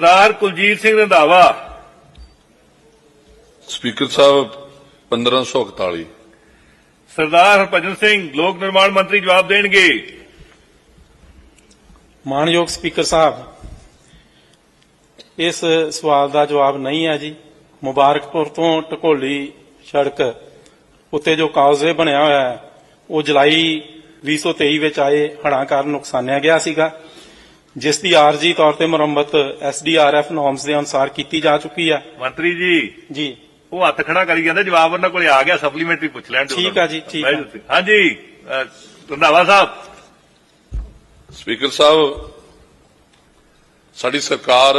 ਸਰਦਾਰ Kuljit Singh Randhawa. Speaker ਸਾਹਿਬ 1541 ਸਰਦਾਰ ਹਰਭਜਨ ਸਿੰਘ ਲੋਕ ਨਿਰਮਾਣ ਮੰਤਰੀ ਜਵਾਬ ਦੇਣਗੇ। ਮਾਨਯੋਗ ਸਪੀਕਰ ਸਾਹਿਬ ਇਸ ਸਵਾਲ ਦਾ ਜਵਾਬ ਨਹੀਂ ਹੈ ਜੀ। ਮੁਬਾਰਕਪੁਰ ਤੋਂ ਟਕੋਲੀ ਸੜਕ ਉੱਤੇ ਜੋ ਕਾਜ਼ਵੇ ਬਣਿਆ ਹੋਇਆ ਹੈ ਉਹ ਜੁਲਾਈ 2023 ਵਿੱਚ ਆਏ ਹੜ੍ਹਾਂ ਕਾਰਨ ਨੁਕਸਾਨਿਆ ਗਿਆ ਸੀਗਾ। ਜਿਸ ਦੀ ਆਰਜੀ ਤੌਰ ਤੇ ਮੁਰੰਮਤ ਐਸਡੀਆਰਐਫ ਨੋਰਮਸ ਦੇ ਅਨੁਸਾਰ ਕੀਤੀ ਜਾ ਚੁੱਕੀ ਹੈ। ਮੰਤਰੀ ਜੀ ਜੀ। ਉਹ ਹੱਥ ਖੜਾ ਕਰੀ ਜਾਂਦਾ ਜਵਾਬ ਉਹਨਾਂ ਕੋਲੇ ਆ ਗਿਆ ਸਪਲੀਮੈਂਟਰੀ ਪੁੱਛ ਲੈਣ ਦਿਓ ਠੀਕ ਆ ਜੀ। ਠੀਕ ਆ। ਹਾਂਜੀ ਰੰਧਾਵਾ ਸਾਹਿਬ। ਸਪੀਕਰ ਸਾਹਿਬ ਸਾਡੀ ਸਰਕਾਰ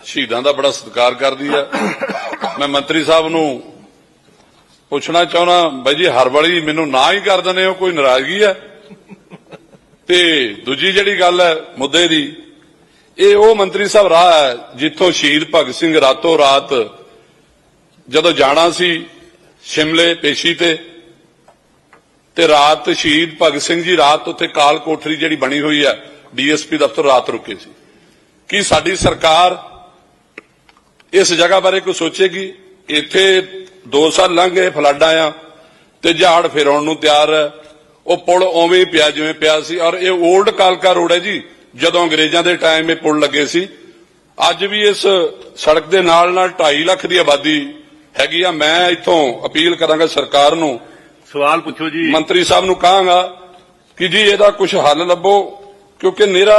ਸ਼ਹੀਦਾਂ ਦਾ ਬੜਾ ਸਤਿਕਾਰ ਕਰਦੀ ਹੈ। ਮੈਂ ਮੰਤਰੀ ਸਾਹਿਬ ਨੂੰ ਪੁੱਛਣਾ ਚਾਹੁੰਦਾ ਬਾਈ ਜੀ ਹਰ ਵਾਰੀ ਮੈਨੂੰ ਨਾ ਹੀ ਕਰ ਦਿੰਦੇ ਹੋ ਕੋਈ ਨਾਰਾਜ਼ਗੀ ਹੈ? ਤੇ ਦੂਜੀ ਜਿਹੜੀ ਗੱਲ ਹੈ ਮੁੱਦੇ ਦੀ, ਇਹ ਉਹ ਮੰਤਰੀ ਸਾਹਿਬ ਰਾਹ ਹੈ ਜਿੱਥੋਂ ਸ਼ਹੀਦ ਭਗਤ ਸਿੰਘ ਰਾਤੋਂ ਰਾਤ ਜਦੋਂ ਜਾਣਾ ਸੀ ਸ਼ਿਮਲੇ ਪੇਸ਼ੀ ਤੇ ਤੇ ਰਾਤ ਸ਼ਹੀਦ ਭਗਤ ਸਿੰਘ ਜੀ ਰਾਤ ਉੱਥੇ ਕਾਲ ਕੋਠਰੀ ਜਿਹੜੀ ਬਣੀ ਹੋਈ ਹੈ, ਡੀਐਸਪੀ ਦਫ਼ਤਰ ਰਾਤ ਰੁਕੇ ਸੀ। ਕੀ ਸਾਡੀ ਸਰਕਾਰ ਇਸ ਜਗ੍ਹਾ ਬਾਰੇ ਕੋਈ ਸੋਚੇਗੀ? ਇੱਥੇ 2 ਸਾਲ ਲੰਘ ਗਏ, ਫਲੱਡ ਆਇਆ ਤੇ ਝਾੜ ਫੇਰਾਉਣ ਨੂੰ ਤਿਆਰ ਹੈ। ਉਹ ਪੁਲ ਉਵੇਂ ਹੀ ਪਿਆ ਜਿਵੇਂ ਪਿਆ ਸੀ। ਔਰ ਇਹ 올ਡ ਕਾਲਕਾ ਰੋਡ ਹੈ ਜੀ ਜਦੋਂ ਅੰਗਰੇਜ਼ਾਂ ਦੇ ਟਾਈਮ ਇਹ ਪੁਲ ਲੱਗੇ ਸੀ। ਅੱਜ ਵੀ ਇਸ ਸੜਕ ਦੇ ਨਾਲ ਨਾਲ 2.5 ਲੱਖ ਦੀ ਆਬਾਦੀ ਹੈਗੀ ਆ। ਮੈਂ ਇੱਥੋਂ ਅਪੀਲ ਕਰਾਂਗਾ ਸਰਕਾਰ ਨੂੰ ਸਵਾਲ ਪੁੱਛੋ ਜੀ। ਮੰਤਰੀ ਸਾਹਿਬ ਨੂੰ ਕਹਾਂਗਾ ਕਿ ਜੀ ਇਹਦਾ ਕੁਝ ਹੱਲ ਲੱਭੋ ਕਿਉਂਕਿ ਮੇਰਾ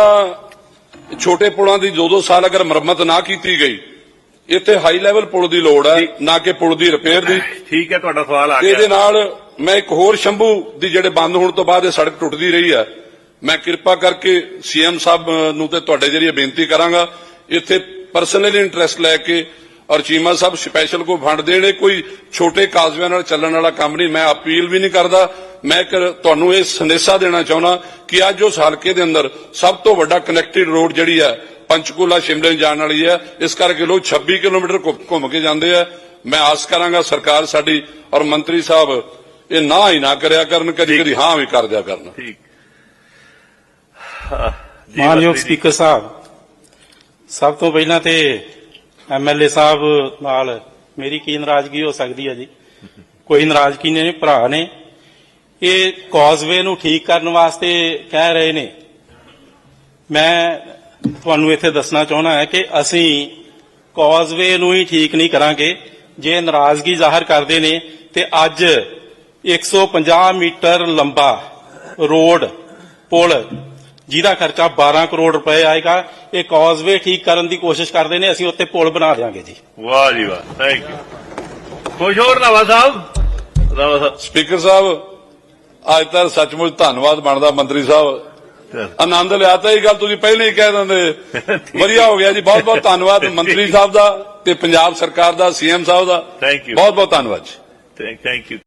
ਛੋਟੇ ਪੁਲਾਂ ਦੀ 2-2 ਸਾਲ ਅਗਰ ਮੁਰੰਮਤ ਨਾ ਕੀਤੀ ਗਈ ਇੱਥੇ ਹਾਈ ਲੈਵਲ ਪੁਲ ਦੀ ਲੋੜ ਹੈ ਨਾ ਕਿ ਪੁਲ ਦੀ ਰਿਪੇਅਰ ਦੀ। ਠੀਕ ਹੈ ਤੁਹਾਡਾ ਸਵਾਲ ਆ ਤੇ ਇਹਦੇ ਗਿਆ ਨਾਲ ਮੈਂ ਇੱਕ ਹੋਰ ਸ਼ੰਭੂ ਦੀ ਜਿਹੜੇ ਬੰਦ ਹੋਣ ਤੋਂ ਬਾਅਦ ਇਹ ਸੜਕ ਟੁੱਟਦੀ ਰਹੀ ਹੈ। ਮੈਂ ਕਿਰਪਾ ਕਰਕੇ ਸੀਐਮ ਸਾਹਿਬ ਨੂੰ ਤੇ ਤੁਹਾਡੇ ਜਰੀਏ ਬੇਨਤੀ ਕਰਾਂਗਾ, ਇੱਥੇ ਪਰਸਨਲੀ ਇੰਟਰਸਟ ਲੈ ਕੇ ਔਰ ਚੀਮਾ ਸਾਹਿਬ ਸਪੈਸ਼ਲ ਕੋਈ ਫੰਡ ਦੇਣੇ ਕੋਈ ਛੋਟੇ ਕਾਜ਼ਵਿਆਂ ਨਾਲ ਚੱਲਣ ਵਾਲਾ ਕੰਮ ਨਹੀਂ, ਮੈਂ ਅਪੀਲ ਵੀ ਨਹੀਂ ਕਰਦਾ। ਮੈਂ ਇੱਕ ਤੁਹਾਨੂੰ ਇਹ ਸੰਦੇਸ਼ਾ ਦੇਣਾ ਚਾਹੁੰਦਾ ਕਿ ਅੱਜ ਉਸ ਹਲਕੇ ਦੇ ਅੰਦਰ ਸਭ ਤੋਂ ਵੱਡਾ ਕਨੈਕਟਡ ਰੋਡ ਜਿਹੜੀ ਹੈ, ਪੰਚਕੂਲਾ ਸ਼ਿਮਲੇ ਜਾਣ ਵਾਲੀ ਹੈ। ਇਸ ਕਰਕੇ ਲੋਕ 26 ਕਿਲੋਮੀਟਰ ਘੁੰਮ ਕੇ ਜਾਂਦੇ ਆ। ਮੈਂ ਆਸ ਕਰਾਂਗਾ ਸਰਕਾਰ ਸਾਡੀ ਔਰ ਮੰਤਰੀ ਸਾਹਿਬ ਇਹ ਨਾ ਹੀ ਨਾ ਕਰਿਆ ਕਰਨ ਕਦੀ ਕਦੀ ਹਾਂ ਵੀ ਕਰ ਦਿਆ ਕਰਨ। ਠੀਕ। ਮਾਨਯੋਗ। ਸਪੀਕਰ ਸਾਹਿਬ ਸਭ ਤੋਂ ਪਹਿਲਾਂ ਤੇ ਐਮਐਲਏ ਸਾਹਿਬ ਨਾਲ ਮੇਰੀ ਕੀ ਨਾਰਾਜ਼ਗੀ ਹੋ ਸਕਦੀ ਹੈ ਜੀ? ਕੋਈ ਨਾਰਾਜ਼ਗੀ ਨਹੀਂ ਭਰਾ ਨੇ। ਇਹ ਕਾਜ਼ਵੇ ਨੂੰ ਠੀਕ ਕਰਨ ਵਾਸਤੇ ਕਹਿ ਰਹੇ ਨੇ। ਮੈਂ ਤੁਹਾਨੂੰ ਇੱਥੇ ਦੱਸਣਾ ਚਾਹੁੰਦਾ ਹਾਂ ਕਿ ਅਸੀਂ ਕਾਜ਼ਵੇ ਨੂੰ ਹੀ ਠੀਕ ਨਹੀਂ ਕਰਾਂਗੇ। ਜੇ ਨਾਰਾਜ਼ਗੀ ਜ਼ਾਹਰ ਕਰਦੇ ਨੇ ਤੇ ਅੱਜ 150 ਮੀਟਰ ਲੰਬਾ ਰੋਡ ਪੁਲ ਜਿਹਦਾ ਖਰਚਾ 12 ਕਰੋੜ ਰੁਪਏ ਆਏਗਾ। ਇਹ ਕਾਜ਼ਵੇ ਠੀਕ ਕਰਨ ਦੀ ਕੋਸ਼ਿਸ਼ ਕਰਦੇ ਨੇ ਅਸੀਂ ਉੱਤੇ ਪੁਲ ਬਣਾ ਦੇਵਾਂਗੇ ਜੀ। ਵਾਹ ਜੀ ਵਾਹ ਥੈਂਕ ਯੂ ਖੁਸ਼ ਹੋ ਰੰਧਾਵਾ ਸਾਹਿਬ? ਸਾਹਿਬ। ਸਪੀਕਰ ਸਾਹਿਬ ਅੱਜ ਤਾਂ ਸੱਚਮੁੱਚ ਧੰਨਵਾਦ ਬਣਦਾ ਮੰਤਰੀ ਸਾਹਿਬ। ਆਨੰਦ ਲਿਆ ਤਾਂ ਇਹ ਗੱਲ ਤੁਸੀਂ ਪਹਿਲਾਂ ਹੀ ਕਹਿ ਦਿੰਦੇ। ਵਧੀਆ ਹੋ ਗਿਆ ਜੀ ਬਹੁਤ ਬਹੁਤ ਧੰਨਵਾਦ ਮੰਤਰੀ ਸਾਹਿਬ ਦਾ ਤੇ ਪੰਜਾਬ ਸਰਕਾਰ ਦਾ ਸੀਐਮ ਸਾਹਿਬ ਦਾ। Thank you. ਬਹੁਤ ਬਹੁਤ ਧੰਨਵਾਦ ਜੀ। Thank you